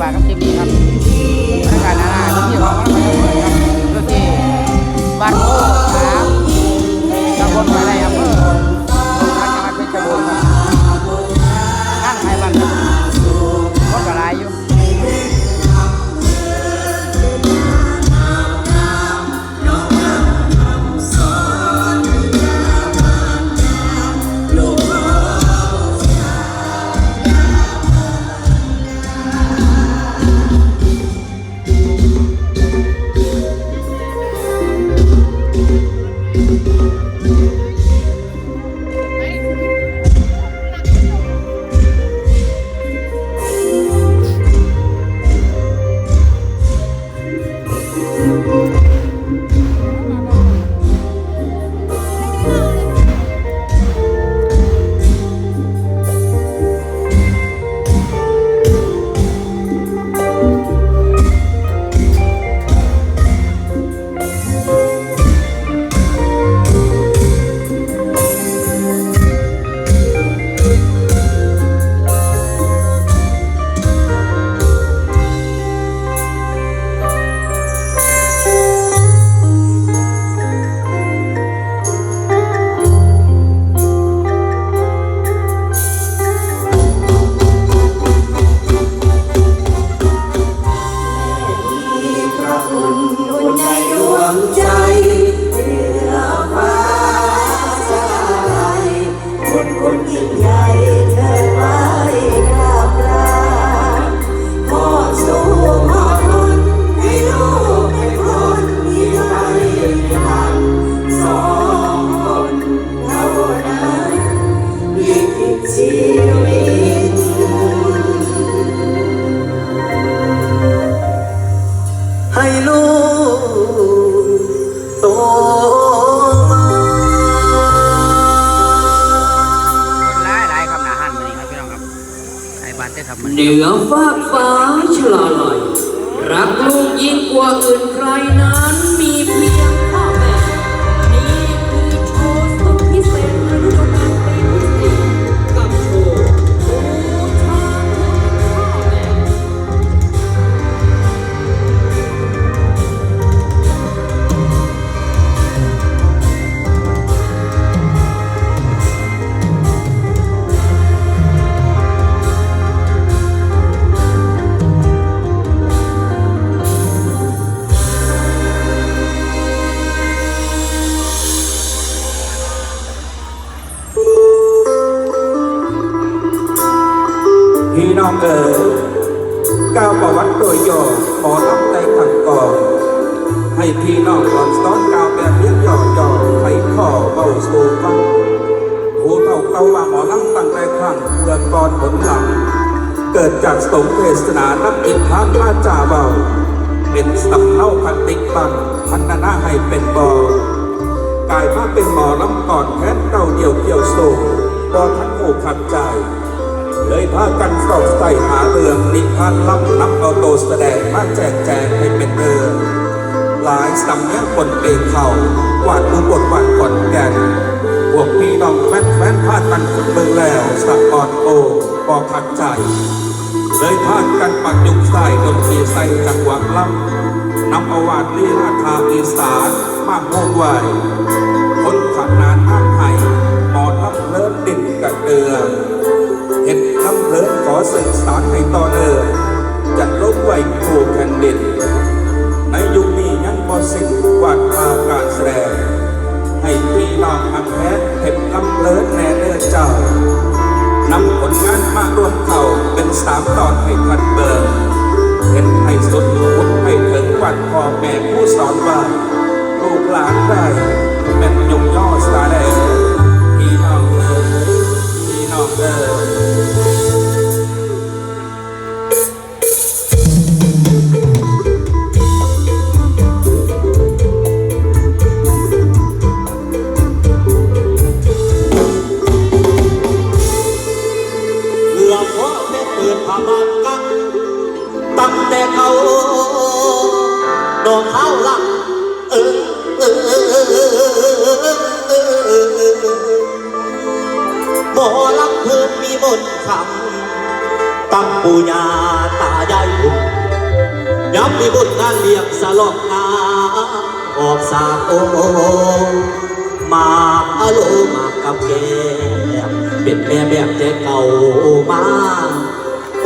ฝากกับคลิปนี้ครับ เหนือฟากฟ้าชลาลัยรักลูกยิ่งกว่าอื่นใครนั้น ก้าวประวัติโดยย่อขอรับในขังก่อนให้พี่น้องก่อนซ้อนกาวแบบเรียกย่อย่อไขข้อเบาสู่ฟังผู้เท่าเก่าว่าหมอลำตั้งแต่ครั้งเพื่อก่อนผลหลัง เกิดจากสมเทศนานับอิทธานมาจาเบา เป็นสำเนาคติปังพันนาให้เป็นบอกลายมาเป็นหมอลำก่อนแค้นเก่าเดียวเกี่ยวโซ่บอทั้งหูขัดใจ เลยพากันสอบใส่หาเรื่องนิทานล้ำนับเอาโตแสดงมาแจกแจงให้เป็นเรื่องหลายสำเนียงบนเปงเขาวาดอุบลวาดก่อนแก่นพวกพี่น้องแฟนแฟนพากันฝึกเบิ่งแล้วสะออนโอบอกขัดใจ เลยพากันปักยุกใส่ดนตรีใส่จังหวะล้ำนำเอาวาดลีราคาอีสานมาโมกไว้คนขับนานห้างไห้หมอทับเลิศดินกระเดือ สื่อสารให้ต่อเนื่องจะลบไว้คู่แผ่นดิน ในยุคนี้ยังบ่สิ้นวาดภาพการแสดง ให้พี่น้องอันแพ้เห็นลำเลินแน่เด้อเจ้านำผลงานมารวมเข้าเป็นสามตอนให้ทันเบิร์เห็นให้สุดพุดให้ถึงวันพ่อแม่ผู้สอนว่าลูกหลานได้เป็นยงย่อสาแดงพี่น้องเออพี่น้องเออ หักกันตั้งแต่เขาดอกเขาหลักเออเออหมอลักเพิ่มมีบนต์คำตั้งปูญาตาใหญ่ย้ำมีบุญงานเลียงสลอกนาออกสาโอมาอโลมากับแกเป็นแม่แบบแจเก่ามา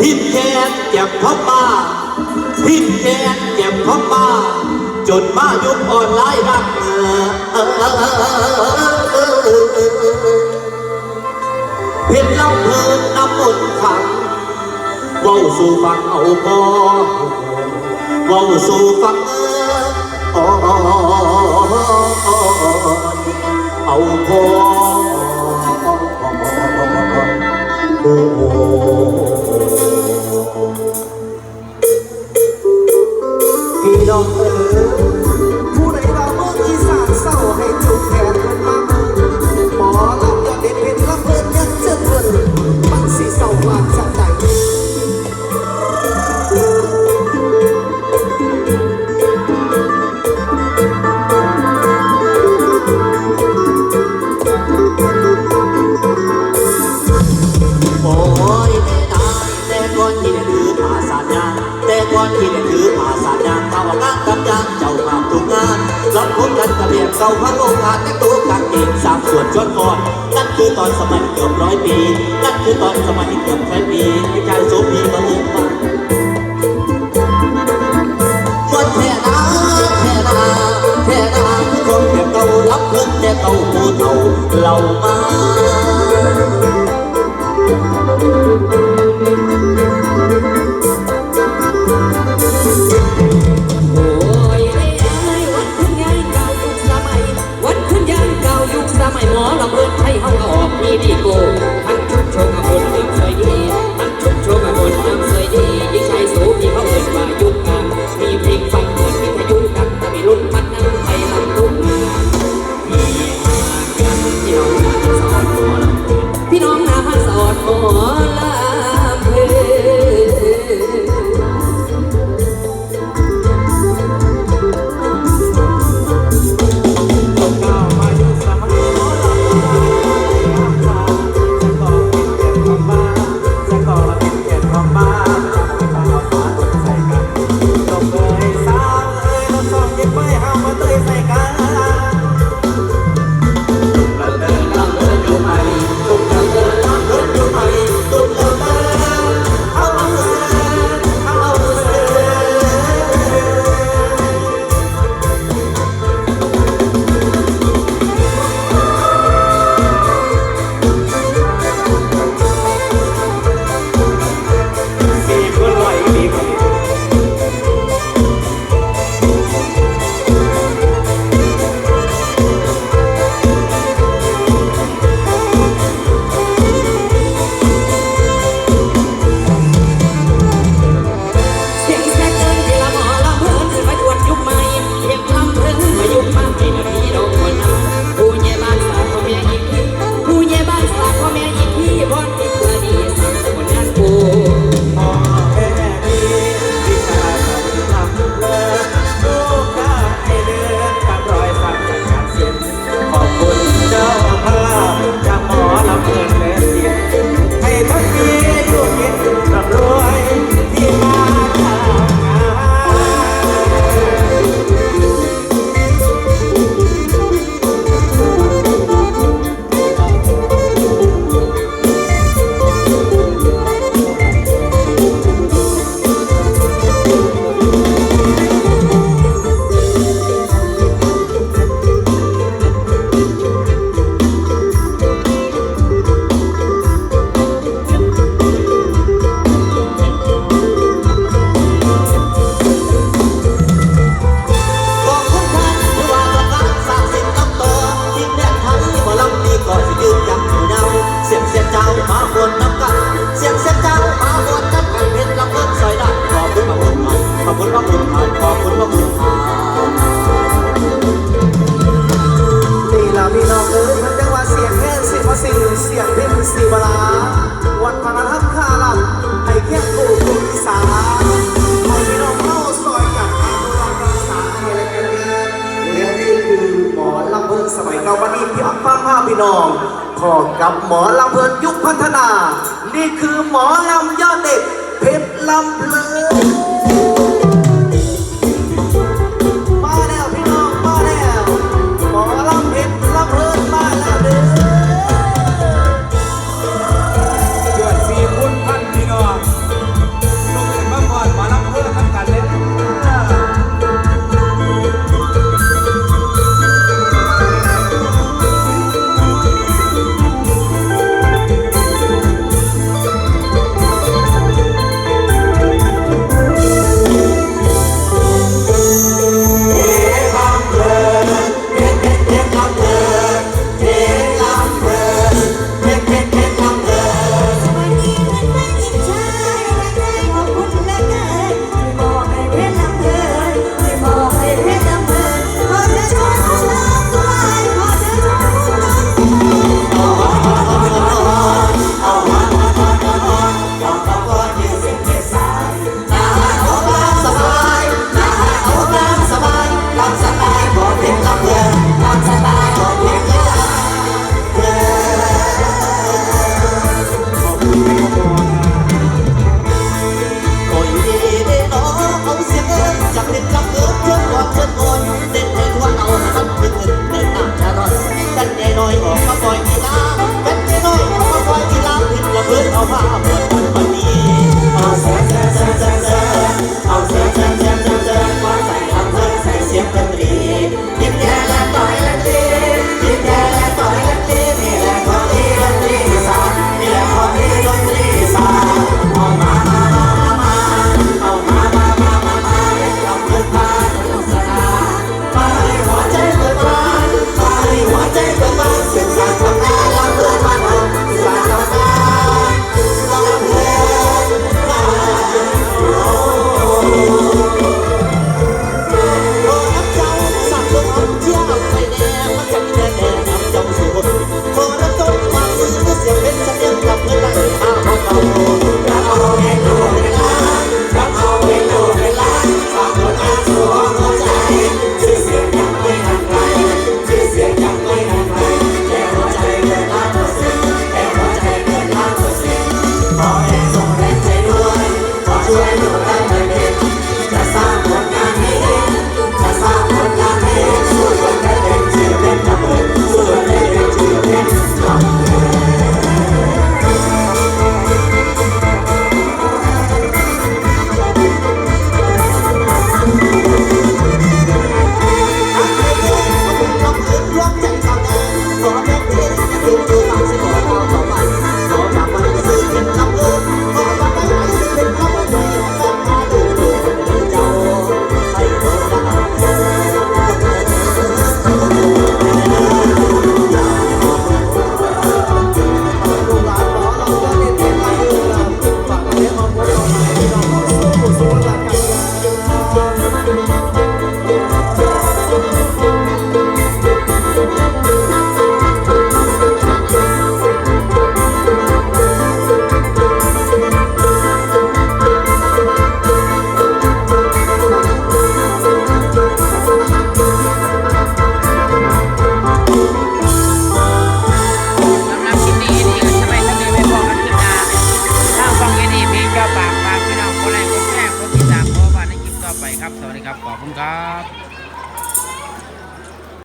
พิษแกนเก็บพม่าพิษแกนเก็บพม่าจนมายุบออนไลน์รักเพ็ดเล่าเพลินน้ำมนต์ขังว้าสู่ฟังเอาพอว้าสู่ฟังเอาพอ ขอบคุณมากคุณผ่านขอบคุณมากคุณผ่านนี่เราพี่น้องเอ้ยมันจังหวะเสียงแค่สียงว่าสี่งเสียงเล่นสี่บลาวัฒนธรรมข้าลำให้แค่กูกูอีสานให้พี่น้องเข้าซอยกับอนุรักรักษาให้และกันดีและนี่คือหมอลำเพิ่งสมัยเก่าวันนี้พี่อัพมฟ้าผ้าพี่น้องขอกับหมอลำเพลินยุคพัฒนา นี่คือหมอลำยอดเด็กเพชรลำเพลิน